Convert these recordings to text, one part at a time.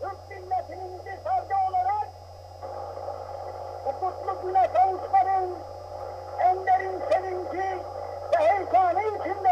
Türk milletinin cesaret olarak hukuklu güne kavuşmanın en derin sevinci ve heyecanı içinde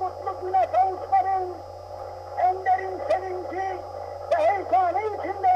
mutlu güne kavuşmanın en derin ve heyecanı içinde